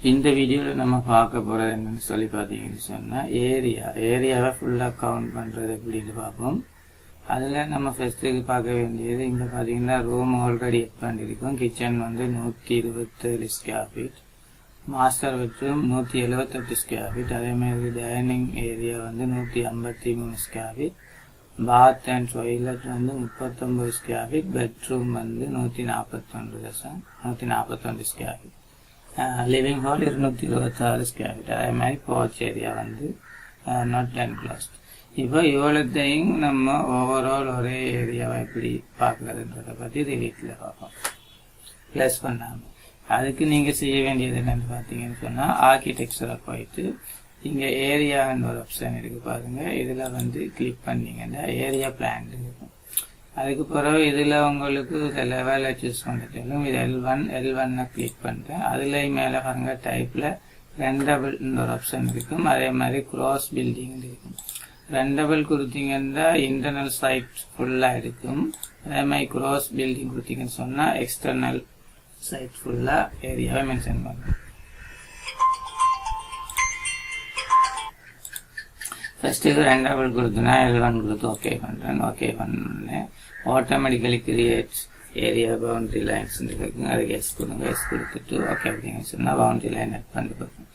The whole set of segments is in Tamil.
இந்த வீடியோவில் நம்ம பார்க்க போகிறது என்னென்னு சொல்லி பார்த்தீங்கன்னு சொன்னால் ஏரியா ஏரியாவை ஃபுல்லாக கவுண்ட் பண்ணுறது எப்படின்னு பார்ப்போம். அதில் நம்ம ஃபஸ்ட்டுக்கு பார்க்க வேண்டியது இங்கே பார்த்தீங்கன்னா ரூம் ஆல்ரெடி எட் பண்ணியிருக்கோம். கிச்சன் வந்து நூற்றி இருபத்தேழு ஸ்கொயர் ஃபீட் மாஸ்டர் பெட்ரூம் நூற்றி எழுபத்தெட்டு ஸ்கொயர் ஃபீட் அதேமாதிரி டைனிங் ஏரியா வந்து நூற்றி ஐம்பத்தி மூணு square feet bath and toilet வந்து முப்பத்தொம்பது ஸ்கொயர் ஃபீட் பெட்ரூம் வந்து நூற்றி நாற்பத்தொன்று தசம் நூற்றி நாற்பத்தொன்று ஸ்கொயர் ஃபீட் லிவிங் ஹால் இருநூற்றி இருபத்தாறு ஸ்கொயர் ஃபீட் அதே மாதிரி போர்ச் ஏரியா வந்து நாட் என்க்ளோஸ்ட் இப்போ இவ்வளோத்தையும் நம்ம ஓவரால் ஒரே ஏரியாவை எப்படி பார்க்குறதுன்றதை பற்றி இது வீட்டில் பார்ப்போம். ப்ளஸ் பண்ணாமல் அதுக்கு நீங்கள் செய்ய வேண்டியது என்னென்னு பார்த்தீங்கன்னு சொன்னால் ஆர்கிடெக்சரை போயிட்டு இங்கே ஏரியான்னு ஒரு ஆப்ஷன் இருக்குது பாருங்கள் இதில் வந்து கிளிக் பண்ணிங்கன்னா ஏரியா பிளான் அதுக்கு பிறகு இதில் உங்களுக்கு சில வேலை சூஸ் பண்ணிட்டாலும் இது எல் ஒன் எல் ஒன்னை கிளிக் பண்ணிட்டேன். அதில் மேலே பாருங்க டைப்பில் ரெண்டபிள்னு ஒரு ஆப்ஷன் இருக்கும். அதே மாதிரி க்ராஸ் பில்டிங் இருக்கும். ரெண்டபிள் கொடுத்தீங்கன்னா இன்டர்னல் சைட் ஃபுல்லாக இருக்கும். அதே மாதிரி க்ராஸ் பில்டிங் கொடுத்தீங்கன்னு சொன்னால் எக்ஸ்டர்னல் சைட் ஃபுல்லாக ஏரியாவை மென்ஷன் பண்ணுறேன் ஃபஸ்ட்டு இது ரெண்டாவது கொடுத்தனா எல் ஒன் கொடுத்து ஓகே பண்ணுறேன் ஓகே பண்ணேன் automatically creates area boundary lines இருக்குங்க அதுக்கு எஸ் கொடுங்க. எஸ் கொடுத்துட்டு ஓகே அப்படிங்கன்னு சொன்னால் பவுண்ட்ரி லைன் நெட் பண்ணி பார்க்கணும்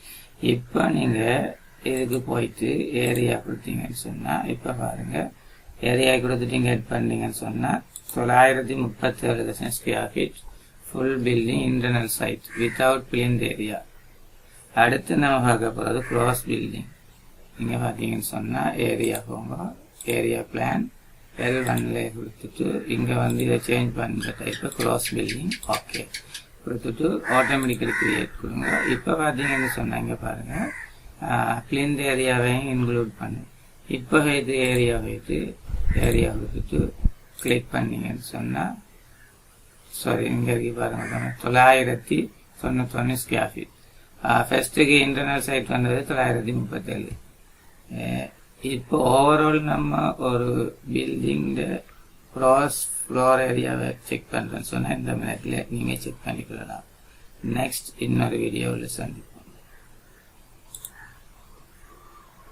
இப்போ நீங்கள் இதுக்கு போயிட்டு ஏரியா கொடுத்தீங்கன்னு சொன்னால் இப்போ பாருங்கள் ஏரியா கொடுத்துட்டீங்க எட் பண்ணீங்கன்னு சொன்னால் தொள்ளாயிரத்தி முப்பத்தேழு தசம் square feet full building internal side without plinth area அடுத்து நம்ம பார்க்க போகிறது க்ளோஸ் பில்டிங் இங்கே பார்த்தீங்கன்னு சொன்னால் ஏரியா போங்க. ஏரியா பிளான் எல் ஒன்ல கொடுத்துட்டு இங்கே வந்து இதை சேஞ்ச் பண்ணுற டைப்பு க்ளோஸ் பில்டிங் ஓகே கொடுத்துட்டு ஆட்டோமேட்டிக்கல் கிரியேட் கொடுங்க. இப்போ பார்த்தீங்கன்னு சொன்னாங்க பாருங்கள் கிளிண்ட் ஏரியாவையும் இன்க்ளூட் பண்ணு. இப்போ இது ஏரியா வைத்து ஏரியா கொடுத்துட்டு கிளிக் பண்ணீங்கன்னு சொன்னால் சாரி இங்கே இருக்கு பாருங்கள் தொள்ளாயிரத்தி தொண்ணூத்தொன்று ஸ்கேஃபிட் ஃபீட் ஃபர்ஸ்ட்டுக்கு இன்டர்னல் சைட் வந்தது தொள்ளாயிரத்தி முப்பத்தேழு. இப்போ ஓவரால் நம்ம ஒரு பில்டிங் க்ராஸ் ஃப்ளோர் ஏரியாவை செக் பண்ணுறேன்னு சொன்னால் இந்த மினிட்ல நீங்கள் செக் பண்ணிக்கலாம் நெக்ஸ்ட் இன்னொரு வீடியோவில் சந்திப்போம்.